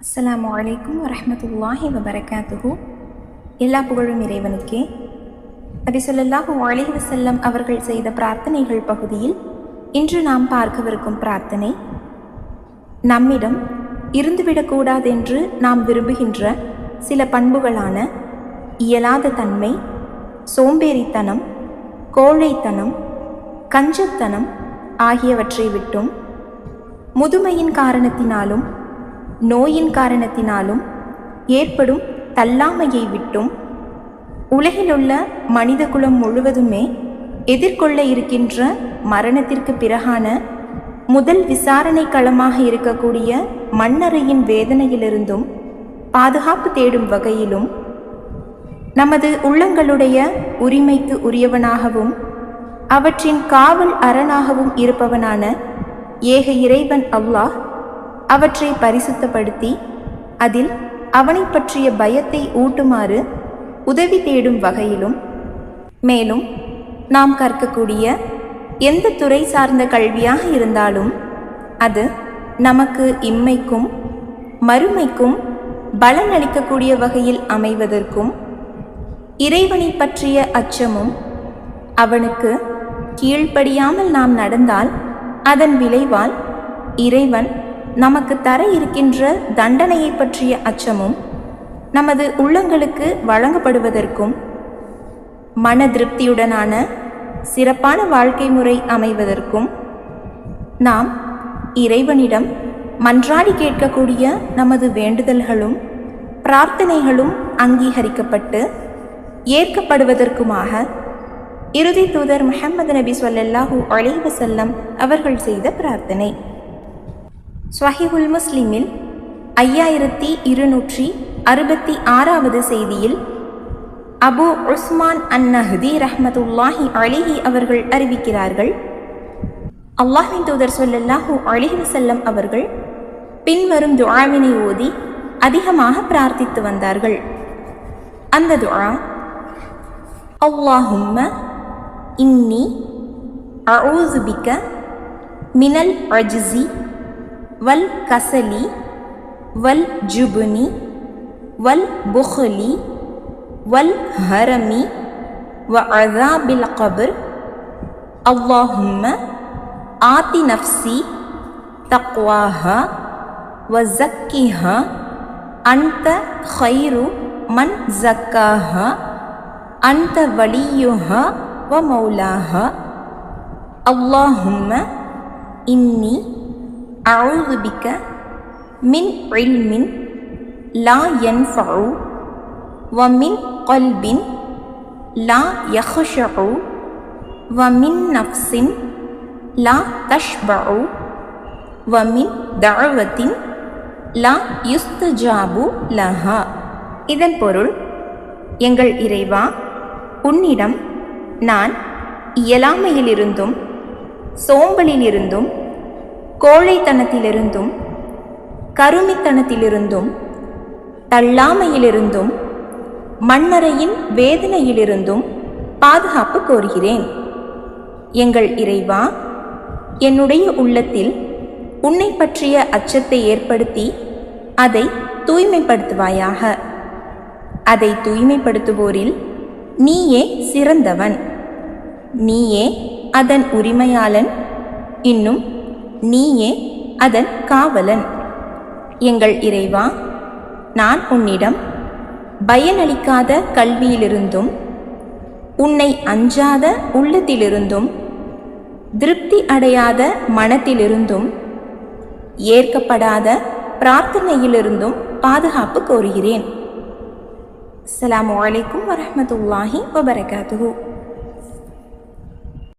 அஸ்லாம் அலைக்கும் வரமத்துல்லாஹி வபரகாத்துஹு. எல்லா புகழும் இறைவனுக்கே. நபி ஸல்லல்லாஹு அலைஹி வசல்லம் அவர்கள் செய்த பிரார்த்தனைகள் பகுதியில் இன்று நாம் பார்க்கவிருக்கும் பிரார்த்தனை நம்மிடம் இருந்துவிடக்கூடாதென்று நாம் விரும்புகின்ற சில பண்புகளான இயலாத தன்மை சோம்பேறித்தனம் கோழைத்தனம் கஞ்சத்தனம் ஆகியவற்றை விட்டும் முதுமையின் காரணத்தினாலும் நோயின் காரணத்தினாலும் ஏற்படும் தள்ளாமையை விட்டும் உலகிலுள்ள மனிதகுலம் முழுவதுமே எதிர்கொள்ள இருக்கின்ற மரணத்திற்கு பிறகான முதல் விசாரணை களமாக இருக்கக்கூடிய மண்ணறையின் வேதனையிலிருந்தும் பாதுகாப்பு தேடும் வகையிலும் நமது உள்ளங்களுடைய உரிமைக்கு உரியவனாகவும் அவற்றின் காவல் அரணாகவும் இருப்பவனான ஏக இறைவன் அல்லாஹ் அவற்றை பரிசுத்தப்படுத்தி அதில் அவனை பற்றிய பயத்தை ஊட்டுமாறு உதவி தேடும் வகையிலும் மேலும் நாம் கற்கக்கூடிய எந்த துறை சார்ந்த கல்வியாக இருந்தாலும் அது நமக்கு இம்மைக்கும் மறுமைக்கும் பலன் அளிக்கக்கூடிய வகையில் அமைவதற்கும் இறைவனை பற்றிய அச்சமும் அவனுக்கு கீழ்ப்படியாமல் நாம் நடந்தால் அதன் விளைவால் இறைவன் நமக்கு தர இருக்கின்ற தண்டனையை பற்றிய அச்சமும் நமது உள்ளங்களுக்கு வழங்கப்படுவதற்கும் மன திருப்தியுடனான சிறப்பான வாழ்க்கை முறை அமைவதற்கும் நாம் இறைவனிடம் மன்றாடி கேட்கக்கூடிய நமது வேண்டுதல்களும் பிரார்த்தனைகளும் அங்கீகரிக்கப்பட்டு ஏற்கப்படுவதற்குமாக இறுதி தூதர் முஹம்மது நபி சொல்லல்லாஹூ அலைவசல்லம் அவர்கள் செய்த பிரார்த்தனை. ஸ்வஹிஹுல் முஸ்லிமில் ஐயாயிரத்தி இருநூற்றி அறுபத்தி ஆறாவது செய்தியில் அபு உஸ்மான் அந்நஹதி ரஹமதுல்லாஹி அலிஹி அவர்கள் அறிவிக்கிறார்கள். அல்லாஹின் தூதர் சொல்லல்லாஹூ அலிஹி செல்லம் அவர்கள் பின்வரும் துஆவினை ஓதி அதிகமாக பிரார்த்தித்து வந்தார்கள். அந்த துஆ அல்லாஹும்ம இன்னி அஊது மினல் அஜிசி வல் கசலி வல் ஜுபுனி வல் புஹலி வல் ஹரமி வ அதாபில் கபர். அவ்வாஹும்ம ஆதி நஃப்சி தக்வாஹா வ ஜக்கிஹா அன்த ஹைரு மன் ஜக்காஹா அந்த வலியுஹா வ மௌலாஹா. அல்லாஹும்ம இன்னி அவுது பிக்க மின் இல்மின் லா யன்ஃபஉ வ மின் கல்பின் லா யஹ்ஷஉ வமின் நஃப்ஸின் லா தஷ்பஉ வமின் மின் லா யுஸ்துஜாபு லஹா. இதன் பொருள் எங்கள் இறைவா உன்னிடம் நான் இயலாமையிலிருந்தும் சோம்பலிலிருந்தும் கோழைத்தனத்திலிருந்தும் கருமித்தனத்திலிருந்தும் தள்ளாமையிலிருந்தும் மண்ணறையின் வேதனையிலிருந்தும் பாதுகாப்பு கோருகிறேன். எங்கள் இறைவா என்னுடைய உள்ளத்தில் உன்னை பற்றிய அச்சத்தை ஏற்படுத்தி அதை தூய்மைப்படுத்துவாயாக. அதை தூய்மைப்படுத்துவோரில் நீயே சிறந்தவன். நீயே அதன் உரிமையாளன். இன்னும் நீயே அதன் காவலன். எங்கள் இறைவா நான் உன்னிடம் பயனளிக்காத கல்வியிலிருந்தும் உன்னை அஞ்சாத உள்ளத்திலிருந்தும் திருப்தி அடையாத மனத்திலிருந்தும் ஏற்கப்படாத பிரார்த்தனையிலிருந்தும் பாதுகாப்பு கோருகிறேன். அஸ்ஸலாமு அலைக்கும் வரமத்துல்லாஹி வபரகாத்து